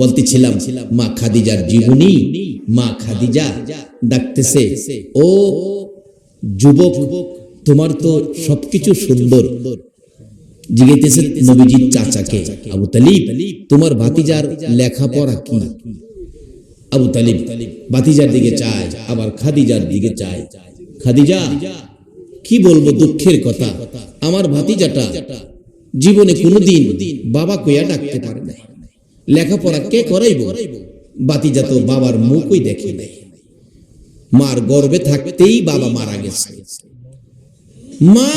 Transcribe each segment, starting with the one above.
বলতেছিলাম, মা খাদিজার জীবনী, মা খাদিজা ডাকতেছে, ও যুবক, তোমার তো সবকিছু সুন্দর। নবীজির চাচাকে, আবু তালিব, তোমার ভাতিজার লেখাপড়া কি? আবু তালিব, ভাতিজার দিকে চায়, আবার খাদিজার দিকে চায়। খাদিজা, কি বলব দুঃখের কথা, আমার ভাতিজাটা জীবনে কোনোদিন বাবা কইয়া ডাকতে পারে নাই। লেখাপড়া কে করাইব? বাতিজা বাবার মুখই দেখে নাই। মার গর্বে থাকতেই বাবা মারা গেছে। মা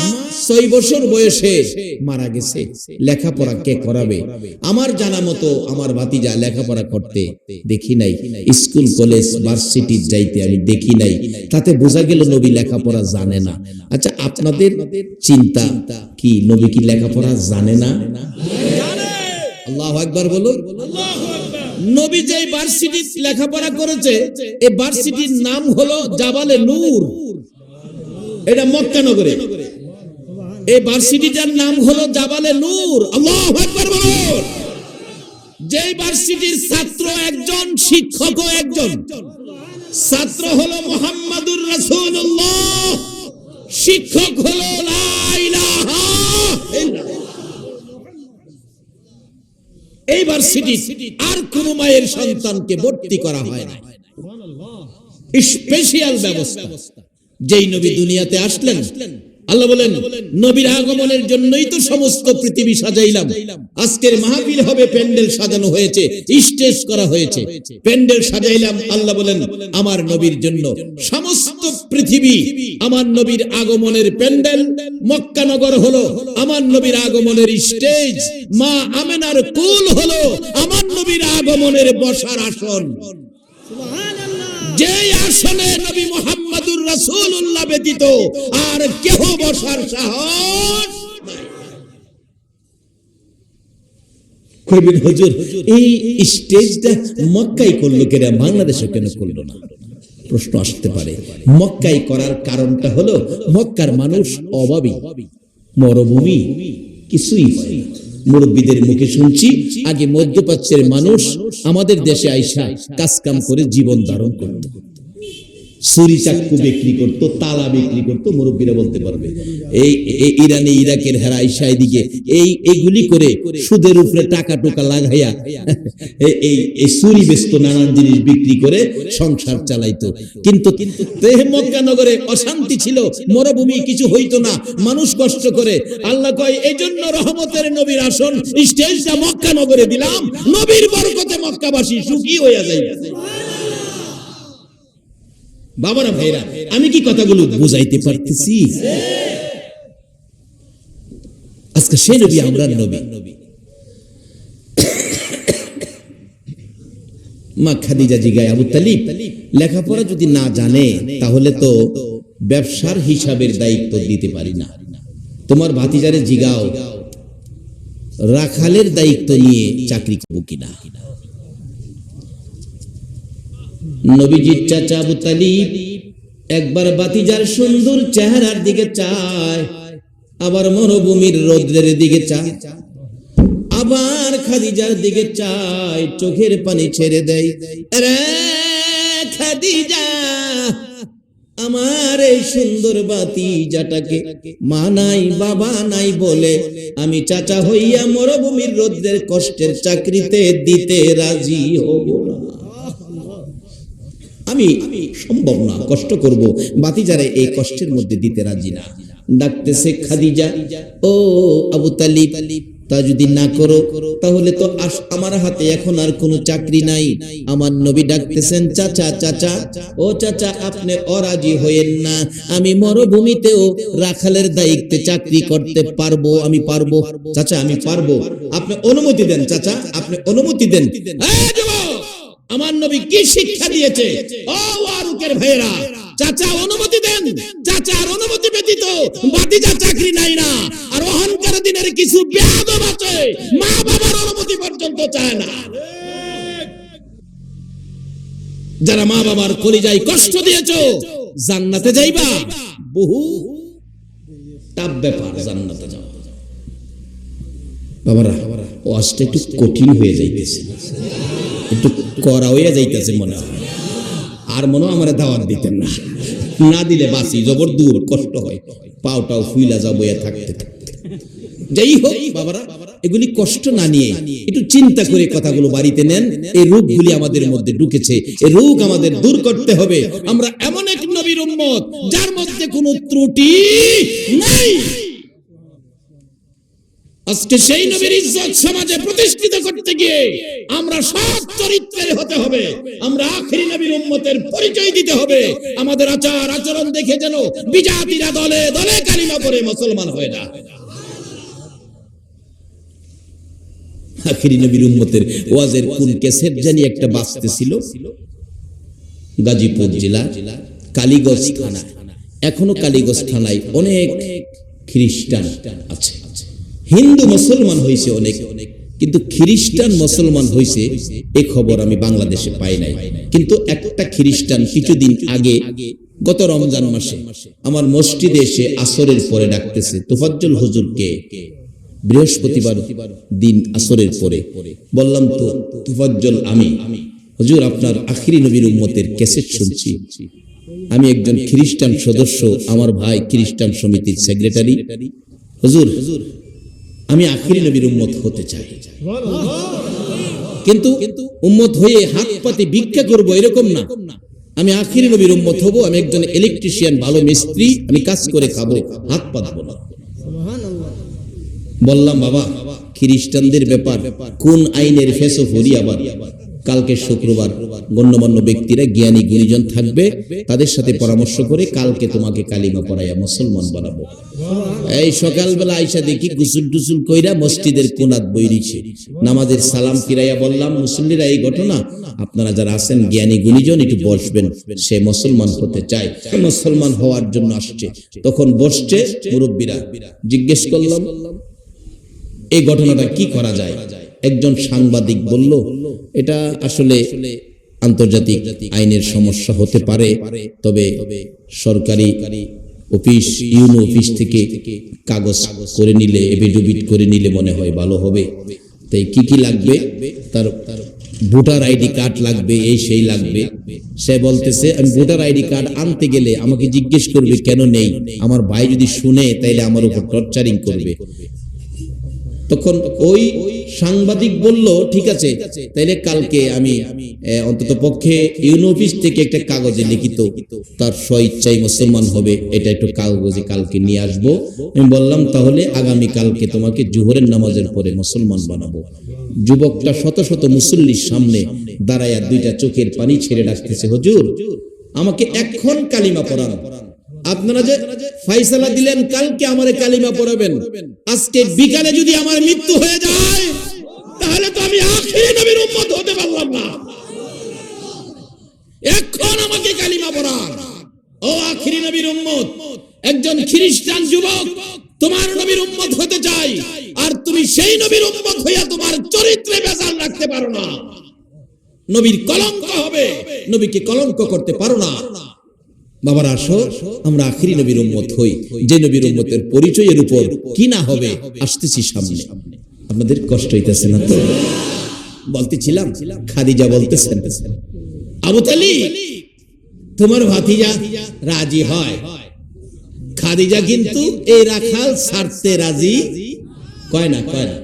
ছয় বছর বয়সে মারা গেছে। লেখাপড়া কে করাবে? আমার জানা মতো আমার ভাতিজা লেখাপড়া করতে দেখি নাই। স্কুল, কলেজ, ভার্সিটি যাইতে আমি দেখি নাই। তাতে বোঝা গেল নবী লেখাপড়া জানে না। আচ্ছা আপনাদের চিন্তা কি? নবী কি লেখাপড়া জানে না? আল্লাহ একবার বলুন। নবী যে ভার্সিটি লেখাপড়া করেছে এই ভার্সিটির নাম হলো জাবালে নূর। এটা মক্কা নগরে। এই ভার্সিটিটার নাম হলো জাবালে নূর। আল্লাহ একবার বলুন। যে ভার্সিটির ছাত্র একজন, শিক্ষকও একজন। ছাত্র হলো মোহাম্মদুর রাসূলুল্লাহ। শিক্ষক হলো এই ভার্সিটি আর কোন মায়ের সন্তানকে ভর্তি করা হয় না। স্পেশাল ব্যবস্থা। যেই নবী দুনিয়াতে আসলেন আল্লাহ বলেন, নবীর আগমনের জন্যই তো সমস্ত পৃথিবী সাজাইলাম। আজকের মাহফিল হবে প্যান্ডেল সাজানো হয়েছে, স্টেজ করা হয়েছে। প্যান্ডেল সাজাইলাম, আল্লাহ বলেন, আমার নবীর জন্য। সমস্ত পৃথিবী আমার নবীর আগমনের প্যান্ডেল, মক্কানগর হলো আমার নবীর আগমনের স্টেজ, মা আমেনার কুল হলো আমার নবীর আগমনের বসার আসন। যে আসনে নবী মোহাম্মদুর রাসূলুল্লাহ ব্যতীত আর কেহ বসার সাহস কিছুই মুরব্বীদের মুখে শুনছি, আগে মধ্যপ্রাচ্যের মানুষ আমাদের দেশে আইসা কাজ কাম করে জীবন ধারণ করত। ছুরি চাক্কু বিক্রি করতো, তালা বিক্রি করতো, মুরব্বীরা বলতে পারবে। এই ইরানে, ইরাকের হেরা আইসা এদিকে, এই এইগুলি করে সুদের উপরে টাকা টোকা লাগাইয়া, এই- এই ছুরি বেচতো, নানান জিনিস বিক্রি করে সংসার চালাইতো। কিন্তু মক্কানগরে অশান্তি ছিল, মরুভূমি কিছু হইতো না, মানুষ কষ্ট করে। আল্লাহ কয় এই জন্য রহমতের নবীর আসন, স্টেজটা মক্কা নগরে দিলাম, নবীর বরকতে মক্কাবাসী সুখী হইয়া যাইবে। বাবারা, ভাইরা, আমি কি কথাগুলো বুঝাইতে পারতেছি? আজকে সে নবী, আমরা নবী। মা খাদিজা জিগায় আবু তালিব, লেখাপড়া যদি না জানে, তাহলে তো ব্যবসার হিসাবের দায়িত্ব দিতে পারি না। তোমার ভাতিজারে জিগাও, রাখালের দায়িত্ব নিয়ে চাকরি করব কিনা? নবীজির চাচা আবু তালিব একবার বাতিজার সুন্দর চেহারার দিকে চায়, আবার মরুভূমির রৌদ্রের দিকে চায়, আবার খাদিজার দিকে চায়, চোখের পানি ছেড়ে দেয়। রে খাদিজা, আমার এই সুন্দর বাতিজাটাকে মা নাই, বাবা নাই বলে আমি চাচা হইয়া মরুভূমির রৌদ্রের কষ্টের চাকরিতে দিতে রাজি হব না। আমি সম্ভব না, কষ্ট করব। বাতিজারে এই কষ্টের মধ্যে দিতে রাজি না। ডাকতেছে খাদিজা, ও আবু তালিব, তা যদি না করো, তাহলে তো আমার হাতে এখন আর কোনো চাকরি নাই। আমার নবী ডাকতেছেন, চাচা চাচা, ও চাচা, আপনি অরাজি হইয়েন না। আমি মরুভূমিতেও রাখালের দায়িত্বে চাকরি করতে পারব, আমি পারব। চাচা, আমি পারব। আপনি অনুমতি দেন, চাচা, আপনি অনুমতি দেন! আমার নবী কি শিক্ষা দিয়েছে? ও ওয়ারুকের ভাইয়েরা, চাচা অনুমতি দেন। চাচার অনুমতি ব্যতীত বাতিজা চাকরি নাই না। আর অহংকার দিনের কিছু বেয়াদব আছে, মা বাবার অনুমতি পর্যন্ত চায় না। যারা মা বাবার কলিজায় কষ্ট দিয়েছ, জান্নাতে যাইবা। বহু টাপ ব্যাপার জান্নাতে যাওয়া। বাবারা, ওয়াজটা একটু কঠিন হয়ে যাইতেছে। একটু করা হয়ে যাইতেছে মনে হয়। আর মনে হয় আমার দাওয়াত দিতেন না। না দিলে বাসি জবর দূর, কষ্ট হয়। পাওটাও ফুইলা এ থাকতে থাকতে। যাই হোক, বাবারা, এগুলি কষ্ট না নিয়ে একটু চিন্তা করে কথাগুলো বাড়িতে নেন। এই রোগগুলি আমাদের মধ্যে ঢুকেছে। এই রোগ আমাদের দূর করতে হবে। আমরা এমন এক নবীর উম্মত, যার মধ্যে কোনো ত্রুটি নাই। আজকে সেই নবীর ইজ্জত সমাজে প্রতিষ্ঠিত করতে গিয়ে আমরা সৎ চরিত্রের হতে হবে। আমরা আখেরি নবীর উম্মতের পরিচয় দিতে হবে। আমাদের আচার আচরণ দেখে যেন বিজাতিরা দলে দলে কালিমা পরে মুসলমান হয় না। আখেরি নবীর উম্মতের ওয়াজের কোন কেসেট জানি একটা বাঁচতেছিল গাজীপুর জেলা, কালীগঞ্জ থানা। এখনও কালীগঞ্জ থানায় অনেক খ্রিস্টান আছে। হিন্দু মুসলমান হয়েছে অনেক অনেক কিন্তু খ্রিস্টান মুসলমান হয়েছে এ খবর আমি বাংলাদেশে পাই নাই। কিন্তু একটা খ্রিস্টান কিছুদিন আগে, গত রমজান মাসে, আমার মসজিদে এসে আসরের পরে ডাকতেছে, তোফাজ্জল হুজুরকে বৃহস্পতিবার দিন আসরের পরে। বললাম, তো তুফাজ্জল আমি। হুজুর, আপনার আখিরি নবীর উম্মতের ক্যাসেট শুনছি। আমি একজন খ্রিস্টান সদস্য, আমার ভাই খ্রিস্টান সমিতির সেক্রেটারি। হুজুর আমি আখিরি নবীর উম্মত হতে চাই। কিন্তু উম্মত হয়ে হাত পাতে ভিক্ষা করব এরকম না। আমি আখিরি নবীর উম্মত হব, আমি একজন ইলেকট্রিশিয়ান ভালো মিস্ত্রি, আমি কাজ করে খাব, হাত পাতবো না। বললাম, বাবা, খ্রিস্টানদের ব্যাপার, কোন আইনের ফেসো হরি আবার? কালকে শুক্রবার গণ্যমান্য ব্যক্তিরা জ্ঞানী গুণীজন থাকবে, তাদের সাথে পরামর্শ করে কালকে তোমাকে কালিমা পড়াইয়া মুসলমান বানাবো। এই সকালবেলা আইসা দেখি গুসুল টুসুল কইরা মসজিদের কোনাত বইরিছে। নামাজের সালাম ফিরাইয়া বললাম, মুসল্লিরা, এই ঘটনা? আপনারা যারা আছেন, জ্ঞানী গুণীজন, একটু বসবেন। সে মুসলমান হতে চায়। মুসলমান হওয়ার জন্য আসছে। তখন বসছে মুরব্বীরা। জিজ্ঞেস করলাম, এই ঘটনাটা কি করা যায়? একজন সাংবাদিক বলল এটা আসলে আন্তর্জাতিক আইনের সমস্যা হতে পারে, তবে সরকারি অফিস, ইউনো অফিস থেকে কাগজ করে নিলে, এফিডেভিট করে নিলে মনে হয় ভালো হবে। তাই কি কি লাগবে? তার ভোটার আইডি কার্ড লাগবে, এই সেই লাগবে। সে বলতেছে, আমি ভোটার আইডি কার্ড আনতে গেলে আমাকে জিজ্ঞেস করবে কেন নেই? আমার ভাই যদি শুনে, তাইলে আমার উপর টর্চারিং করবে। তখন ওই সাংবাদিক বলল, ঠিক আছে, তাইলে কালকে আমি অন্তত পক্ষে ইউনো অফিস থেকে একটা কাগজে লিখিত তার স্ব ইচ্ছাই মুসলমান হবে, এটা একটু কাগজে কালকে নিয়ে আসব। আমি বললাম, তাহলে আগামী কালকে তোমাকে জোহরের নামাজের পরে মুসলমান বানাবো। যুবকটা শত শত মুসল্লির সামনে দাঁড়াইয়া দুইটা চোখের পানি ছেড়ে ডাকতেছে, হুজুর, আমাকে এখন কালিমা পড়ান। আপনারা যে ফাইসালা দিলেন, কালকে আমারে কালিমা পড়াবেন। আজকে বিকালে যদি আমার মৃত্যু হয়ে যায়, তাহলে তো আমি আখিরি নবীর উম্মত হতে পারলাম না। এখন আমাকে কালিমা পড়ান। ও আখিরি নবীর উম্মত, একজন খ্রিস্টান যুবক, তোমার নবীর উম্মত হতে চাই, আর তুমি সেই নবীর উম্মত হইয়া তোমার চরিত্রে বেজাল রাখতে পারো না। নবীর কলঙ্ক হবে, নবীকে কলঙ্ক করতে পারো না। বাবার আসো, আমরা আখিরি নবীর উম্মত হই। যে নবীর উম্মতের পরিচয়ের উপর কি না হবে, আসতেছি সামনে। আপনাদের কষ্ট হইতেছে না তো? বলতেছিলাম, খাদিজা বলতেছেন। আবু তালি তোমার ভাতিজা রাজি হয়। খাদিজা কিন্তু এই রাখাল সারতে রাজি? কয় না কয় না।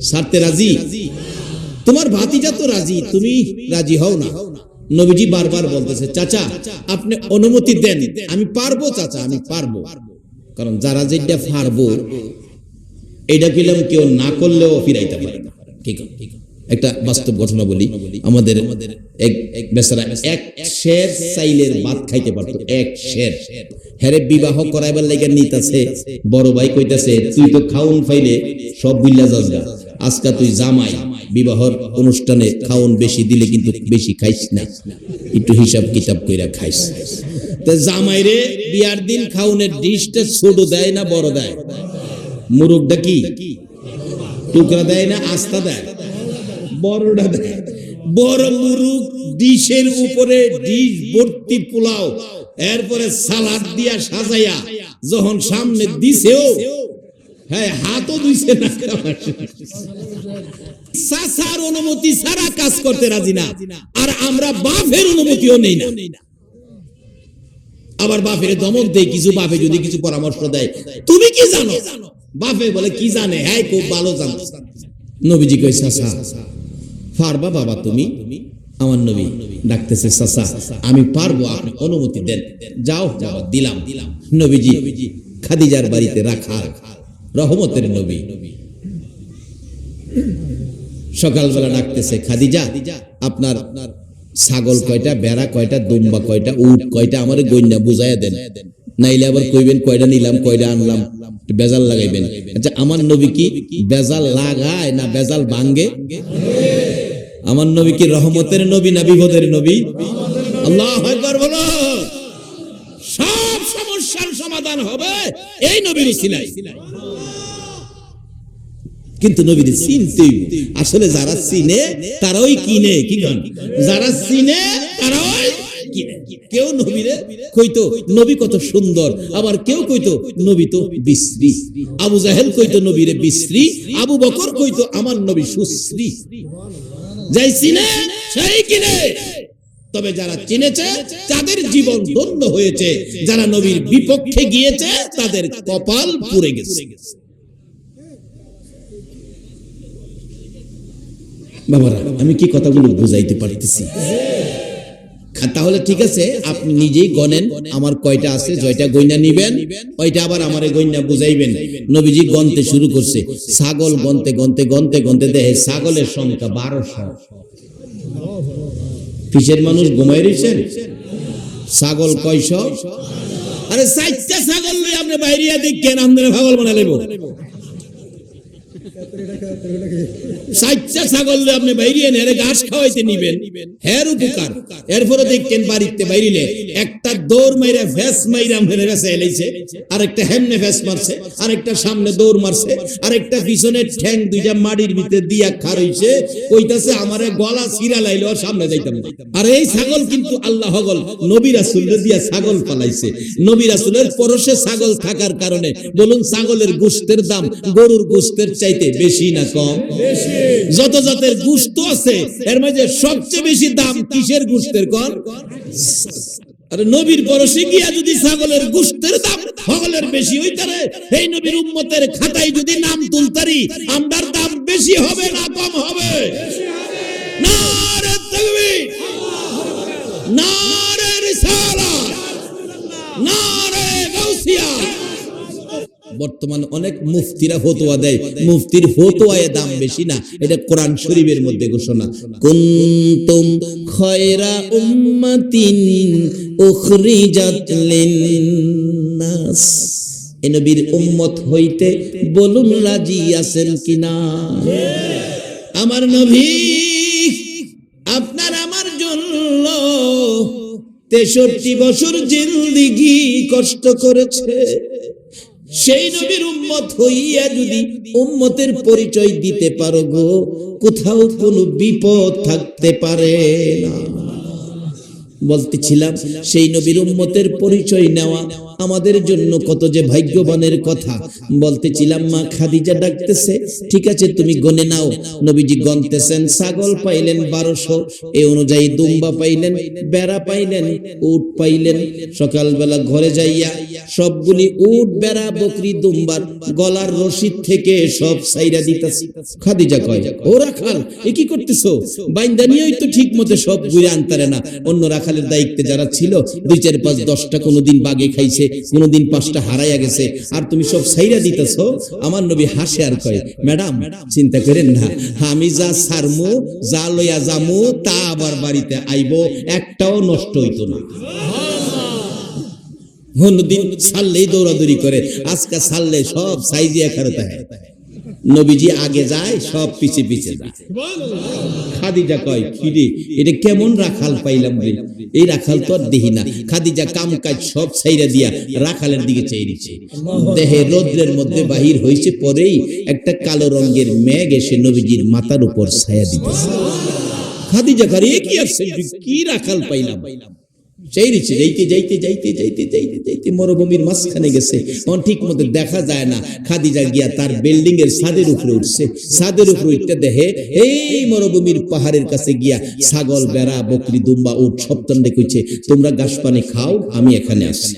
সারতে রাজি? তোমার ভাতিজা তো রাজি, তুমি রাজি হও না। নবীজি বারবার বলতেছে, চাচা, আপনি অনুমতি দেন, আমি পারব, চাচা, আমি পারব। কারণ যারা যেটা পারব, এটা পেলাম কেউ না করলেও ফিরাইতে পারে না। ঠিক একটা বাস্তব ঘটনা বলি। আমাদের এক এক বেচারা এক শের চাইলের ভাত খাইতে পারতো, এক শের। হেরে বিবাহ করাইবার লাগে নিতাছে, বড় ভাই কইতাছে, তুই তো খাউন ফাইলে, সব বিল্লা যাস আজকা তুই জামাই বিবাহর অনুষ্ঠানে খাওন বেশি দিলে কিন্তু বেশি খাইস না। একটু হিসাব কিতাব কইরা খাইস। তা জামাই রে বিয়ার দিন খাউনের ডিশটা ছোট দেয় না বড় দেয়? মুরগটা কি? টুকরা দেয় না আস্তা দেয়? বড়টা দেয়। বড় মুরুগ ডিশের উপরে ডিশ ভর্তি পোলাও, এরপরে সালাদ দিয়া সাজাইয়া যখন সামনে দিছেও হ্যাঁ হাতও দুইছে না। সাসার অনুমতি ছাড়া কাজ করতে রাজি না। আর আমরা বাপের অনুমতিও নেই না। আবার বাপের দমক দেয়, কিছু বাপে যদি কিছু পরামর্শ দেয়। তুমি কি জানো? বাপে বলে, কি জানে? হ্যাঁ খুব ভালো জানো। নবীজি কই সাসা, পারবা বাবা তুমি? আমার নবী ডাকতেছে, সাসা, আমি পারব আপনি অনুমতি দেন। যাও যাও দিলাম দিলাম। নবীজি, খাদিজার বাড়িতে রাখা। রহমতের নবী। সকালবেলা ডাকতেছে, খাদিজা, আপনার ছাগল কয়টা, বেড়া কয়টা, দুম্বা কয়টা, উট কয়টা আমার গইনা বুঝাইয়া দেন। নাইলে আবার কইবেন, কয়টা নিলাম, কয়টা আনলাম বেজাল লাগাইবেন। আচ্ছা আমার নবী কি বেজাল লাগায় না বেজাল ভাঙ্গে আমার নবী কি রহমতের নবী না বিপদের নবী? আল্লাহ বলো। সব সমস্যার সমাধান হবে এই নবীর উসিলায় কিন্তু নবীর চিনতেই আসলে যারা চিনে তারাই কিনে, কি গান যারা চিনে তারাই কিনে। কেউ নবীরে কইতো, নবী কত সুন্দর। আবার কেউ কইতো, নবী তো বিশ্রী। আবু জাহেল কইতো, নবীরে বিশ্রী। আবু বকর কইতো, আমার নবী সুশ্রী। যাই চিনে সেই কিনে। তবে যারা চিনেছে, তাদের জীবন ধন্য হয়েছে। যারা নবীর বিপক্ষে গিয়েছে, তাদের কপাল পুড়ে গেছে। বাবারা, আমি কি কথাগুলো বুঝাইতে পারতেছি? তাহলে ঠিক আছে, আপনি নিজেই গনেন আমার কয়টা আছে, জয়টা গইনা নিবেন ওইটা আবার আমারে গইনা বুঝাইবেন। নবীজি গনতে শুরু করছে। ছাগল গনতে গনতে গনতে গনতে দেহে ছাগলের সংখ্যা বারোশো। কিসের মানুষ ঘুমাই রয়েছেন ছাগল কয়শ? আরে চারটা ছাগল আপনি বাইরিয়া দেখেন আমাদের পাগল বানা চারটা ছাগল আপনি বাইরিয়ে ঘাস খাওয়াইতে নিবেন। হের উপকার। এরপরে দেখছেন বাড়িতে বাইরিলে একটা দৌড় মাইরা ফেসে এলাইছে হেমনে মারছে সামনে দৌড় মারছে পিছনে ঠ্যাং দুইটা ভিতরে দিয়া কইতাছে, আমারে গলা সিরা লাইলো আর সামনে যাইতাম আর এই ছাগল কিন্তু আল্লাহ হগল নবী দিয়া ছাগল পালাইছে। নবী রাসূলের পরশে ছাগল থাকার কারণে, বলুন, ছাগলের গোশতের দাম, গরুর গোশতের চাইতে বেশি না কম? যত জাতের গুস্ত আছে এর মাঝে সবচেয়ে বেশি দাম কিসের গুস্তের কর আরে নবীর পরশে গিয়া যদি ছাগলের গুস্তের দাম সকলের বেশি হইতারে এই নবীর উম্মতের খাতায় যদি নাম তুলতারি দাম বেশি হবে না কম হবে? নারে তাকবীর। নারে রিসালাত। নারে গাউসিয়া বর্তমান অনেক মুফতিরা ফতোয়া দেয়। মুফতির ফতোয়ায় দাম বেশি না। এটা কোরআন শরীফের মধ্যে ঘোষণা। কুনতুম খয়রা উম্মাতিন উখরিজাত লিন্নাস। এ নবীর উম্মত হইতে বলুন রাজি আছেন কিনা? আমার নবী, আপনার আমার জন্য তেষট্টি বছর জিন্দিগি কষ্ট করেছে। সেই নবীর উম্মত হইয়া যদি উম্মতের পরিচয় দিতে পারো গো, কোথাও কোনো বিপদ থাকতে পারে না। বলতেছিলাম, সেই নবীর উম্মতের পরিচয় নেওয়া আমাদের জন্য কত যে ভাগ্যবানের কথা। বলতেছিলাম, মা খাদিজা ডাকতেছে, ঠিক আছে, তুমি গনে নাও। নবীজি গনতেছেন, ছাগল পাইলেন বারোশো, এ অনুযায়ী দুম্বা পাইলেন, বেড়া পাইলেন, উট পাইলেন, সকালবেলা ঘরে যাইয়া সবগুলি উট, বেড়া, বকরি, দুম্বার, গলার রশিদ থেকে সব সাইরা দিতেছে। খাদিজা কয়, ও রাখাল, এ কি করতেছো? বাইন্দা নিয়েই তো ঠিক মতো সব ঘুরে আনতারে না। অন্য রাখালের দায়িত্বে যারা ছিল, দুই, চার, পাঁচ, দশটা কোনোদিন বাগে খাইছে কোনোদিন পাঁচটা হারাইয়া গেছে। আর তুমি সব সাইরা দিতেছ। আমার নবী হাসে আর কয়, ম্যাডাম, চিন্তা করেন না। আমি যা সারমু যা লইয়া যামু, তা আবার বাড়িতে আইব, একটাও নষ্ট হইতো না। অন্যদিন সারলেই দৌড়াদৌড়ি করে, আজকে সারলে সব সাইজিয়া খারতে হয় নবীজি আগে যায়, সব পিছে পিছে যায়। খাদিজা কয় খিরে এটা কেমন রাখাল পাইলাম এই রাখাল তো আর দেখি না। খাদিজা কাম কাজ সব ছাইরা দিয়া রাখালের দিকে চাইছে দেহে রৌদ্রের মধ্যে বাহির হয়েছে পরেই একটা কালো রঙের মেঘ এসে নবীজির মাথার উপর ছায়া দিতেছে। খাদিজা কারে কি কি রাখাল পাইলাম? সেই নিচে যাইতে যাইতে যাইতে যাইতে যাইতে যাইতে মরুভূমির মাঝখানে গেছে। তখন ঠিক মতো দেখা যায় না, খাদিজা গিয়া তার বিল্ডিং এর ছাদের উপরে উঠছে। ছাদের উপরে উঠতে এই মরুভূমির পাহাড়ের কাছে গিয়া ছাগল, বেড়া, বকরি, দুম্বা উঠ সপ্তাহে তোমরা গাছ পানি খাও, আমি এখানে আসছি।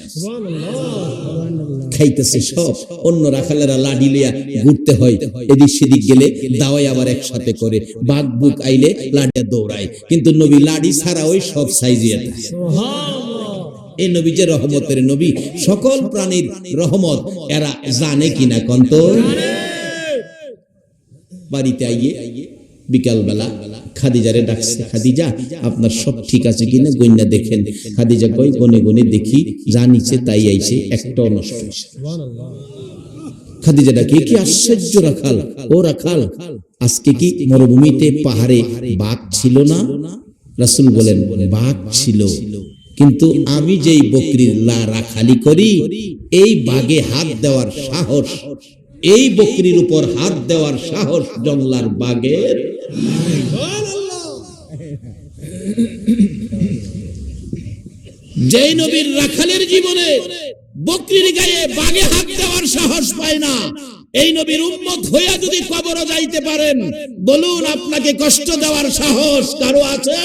খাইতেছে সব অন্য রাখালেরা লাডি লিয়া ঘুরতে হয়। এদিক সেদিক গেলে দাওয়াই আবার একসাথে করে বাঘ বুক আইলে লাডিয়া দৌড়ায়। কিন্তু নবী লাডি ছাড়া ওই সব সাইজিয়া এই নবী যে রহমতের নবী সকল প্রাণীর রহমত এরা জানে কিনা কন্ত বাড়িতে আইয়ে বিকাল বেলা খাদিজারে ডাকছে, খাদিজা, আপনার সব ঠিক আছে কিনা? গন্যা দেখেন। খাদিজা কই গনে গনে দেখি, যা নিচে তাই আইছে, একটাও নষ্ট হয়েছে খাদিজা ডাকে, কি আশ্চর্য রাখাল, ও রাখাল, আজকে কি মরুভূমিতে পাহাড়ে বাঘ ছিল না? রাসূল বলেন, বাঘ ছিল। কিন্তু আমি যেই বকরির লা রাখালি করি, এই বাঘে হাত দেওয়ার সাহস এই বকরির উপর হাত দেওয়ার সাহস জংলার বাঘের যেই নবীর রাখালের জীবনে বকরির গায়ে বাঘে হাত দেওয়ার সাহস পায় না, এই নবীর উম্মত হইয়া যদি কবর যাইতে পারেন, বলুন আপনাকে কষ্ট দেওয়ার সাহস কারও আছে?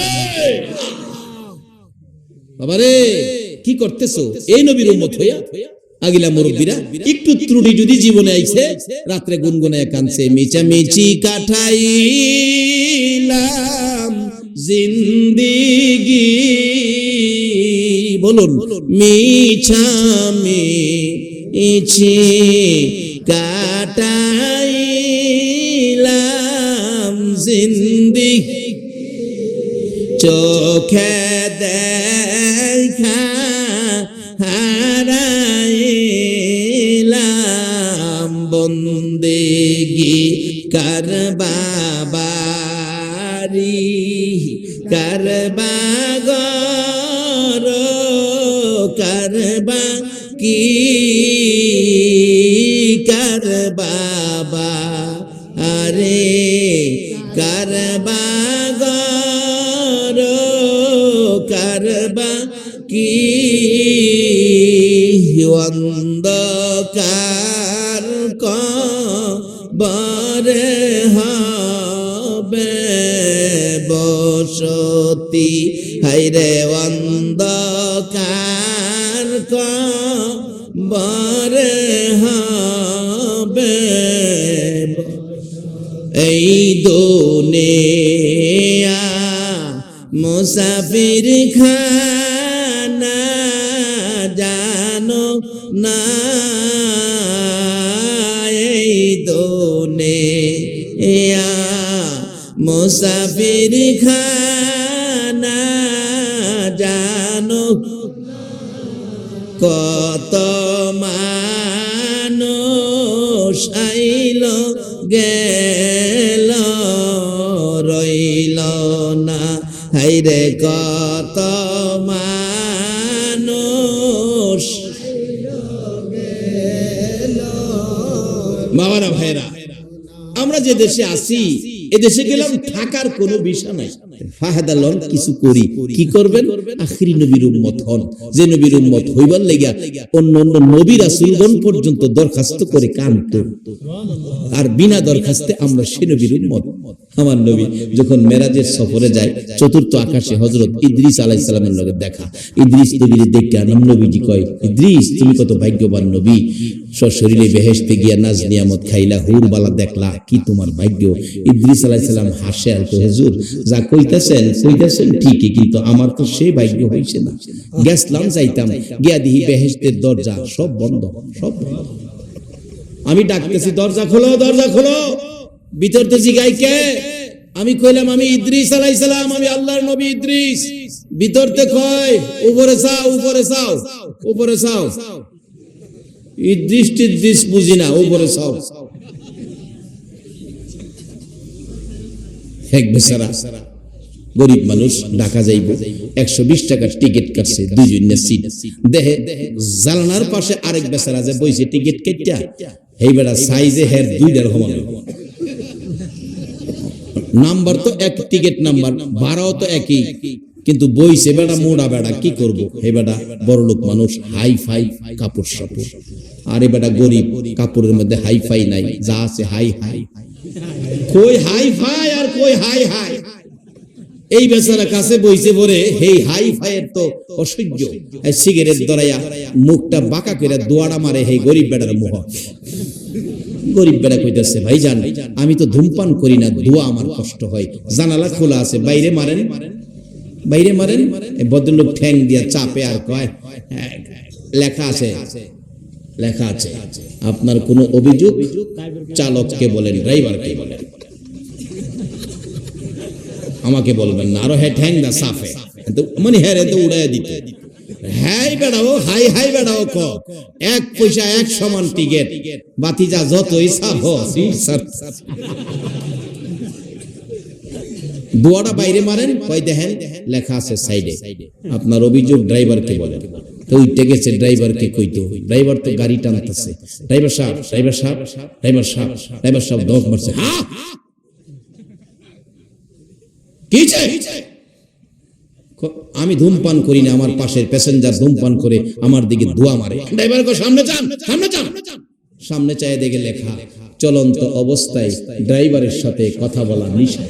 বাবারে, কি করতেছো? এই নবীর উম্মত হইয়া? আগিলা মুরব্বীরা, একটু ত্রুটি যদি জীবনে আইছে, রাত্রে গুনগুনে কানছে মিচামিচি কাঠাইলাম জিন্দিগি। বলুন মিছামি ইছি কাটাইলাম জিন্দিগি। চোখে দেখা বন্দেগি কার বাবারি কার বাগর কার বা কি কার বাবা আরে কার বাগর কারবা কি অন্ধকার বসতি হাইরে অন্ধকার কবরে হবে। এই দুনিয়া মুসাফির খানা জানো না। মুসাফির খানা জানো। কত মানুষ আইল, গেল, রইল না। হাইরে কত মানুষ বাবারা ভাইরা, আমরা যে দেশে আসি এ দেশে গেলাম থাকার কোনো বিষয় নাই। ফাহাদা লন কিছু করি। কি করবেন? আখরি নবীর উম্মত হন। যে নবীর উম্মত হইবার লেগা অন্য অন্য নবী রাসূলগণ পর্যন্ত দরখাস্ত করে কান্ত আর বিনা দরখাস্তে আমরা সে নবীর উম্মত। আমার নবী যখন মেরাজের সফরে যায় চতুর্থ আকাশে হযরত ইদ্রিস আলাইহিস সালামের লগে দেখা। ইদ্রিস নবীর দেখে নবীজি কয় ইদ্রিস তুমি কত ভাগ্যবান নবী। সশরীরে বেহেশতে গিয়া নাজ নিয়ামত খাইলা হুর বালা দেখলা কি তোমার ভাগ্য? ইদ্রিস সালাম হাসে আর তো হুজুর যা কইতাছেন কইতাছেন ঠিকই, কিন্তু আমার তো সেই ভাগ্য হইছে না। গেছলাম যাইতাম, গিয়া দিহি বেহেশতের দরজা, সব বন্ধ সব বন্ধ। আমি ডাকতেছি, দরজা খোলো দরজা খোলো। ভিতর তো জিগাই আমি কইলাম, আমি ইদ্রিস আলাইহিস সালাম, আমি আল্লাহর নবী ইদ্রিস। ভিতর তে কয়, উপরে চাও উপরে চাও উপরে চাও ইদ্রিস টিদ্রিস বুঝি না, উপরে চাও এক বেচারা। গরিব মানুষ ঢাকা যাইব, একশো বিশ টাকার টিকিট কাটছে দুইজন সিট দেহে জালনার পাশে আরেক বেচারা যে বইছে টিকিট কেটটা এই সাইজে হের দুইটার সমান নাম্বার তো এক টিকিট নাম্বার ভাড়াও তো একই, কিন্তু বইছে, বেড়া, মোড়া বেড়া, কি করব? হে বেড়া, বড় লোক মানুষ হাই ফাই কাপড় সাপড় আরে বেটা গরিব, কাপড়ের মধ্যে হাই ফাই নাই, যা আছে হাই হাই কই হাই ফাই আর কই হাই হাই এই বেচারা কাছে বইছে পরে হেই, হাই ফাইয়ের তো অসহ্য। সিগারেট ধরাইয়া মুখটা বাঁকা করে দোয়াড়া মারে, হেই গরিব বেড়ার মুখ গরিব বেড়া কইতেছে ভাই জান আমি তো ধূমপান করি না দোয়া আমার কষ্ট হয়। জানালা খোলা আছে, বাইরে মারেন। বাইরে মারেন? ভদ্রলোক ঠ্যাং দিয়া চাপে আর কয়, লেখা আছে লেখা আছে। আপনার কোনো অভিযোগ? চালককে বলেন, ড্রাইভারকে বলেন। আমাকে বলবেন না। আরও হ্যাঁ ঠ্যাং দা, সাফে। মানে হ্যাঁ রে, তো উড়াই দিতে। হাই বেড়াও, হাই হাই বেড়াও ক। এক পয়সা, এক সমান টিকেট। বাতিজা যতই সাফ দুয়াটা বাইরে মারেন কই দেখেন, লেখা আছে সাইডে। আপনার অভিযোগ ড্রাইভারকে বলেন। তো উঠতে গেছে, ড্রাইভারকে কইতো, ড্রাইভার তো গাড়ি টানতেছে। ড্রাইভার সাহেব ড্রাইভার সাহেব ড্রাইভার সাহেব ড্রাইভার সাহেব দশ মারছে। হ্যাঁ কি চাই? আমি ধূমপান করি না আমার পাশের প্যাসেঞ্জার ধূমপান করে আমার দিকে ধোয়া মারে। ড্রাইভার সামনে চান সামনে চান। সামনে চায় দেখে লেখা, চলন্ত অবস্থায় ড্রাইভারের সাথে কথা বলা নিষেধ।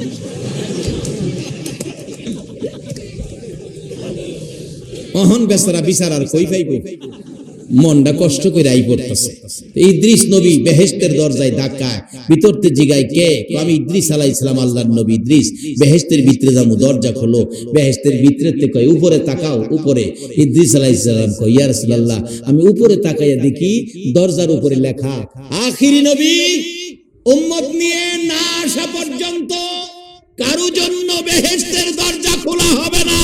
অহন বেচারা বিচার আর কই? পাইব মনটা কষ্ট করে আই পড়তেছে। ইদ্রিস নবী বেহেস্তের দরজায় ধাক্কায় ভিতরতে জিগায় কে? আমি ইদ্রিস আলাই ইসলাম আল্লাহর নবী ইদ্রিস। বেহেস্তের ভিতরে যাব দরজা খোলো। বেহেস্তের ভিতরেতে কয়, উপরে তাকাও, উপরে। ইদ্রিস আলাই ইসলাম কয়, ইয়া রাসূলুল্লাহ, আমি উপরে তাকাইয়া দেখি দরজার উপরে লেখা, আখিরি নবী, উম্মত নিয়ে না আসা পর্যন্ত কারও জন্য বেহেস্তের দরজা খোলা হবে না।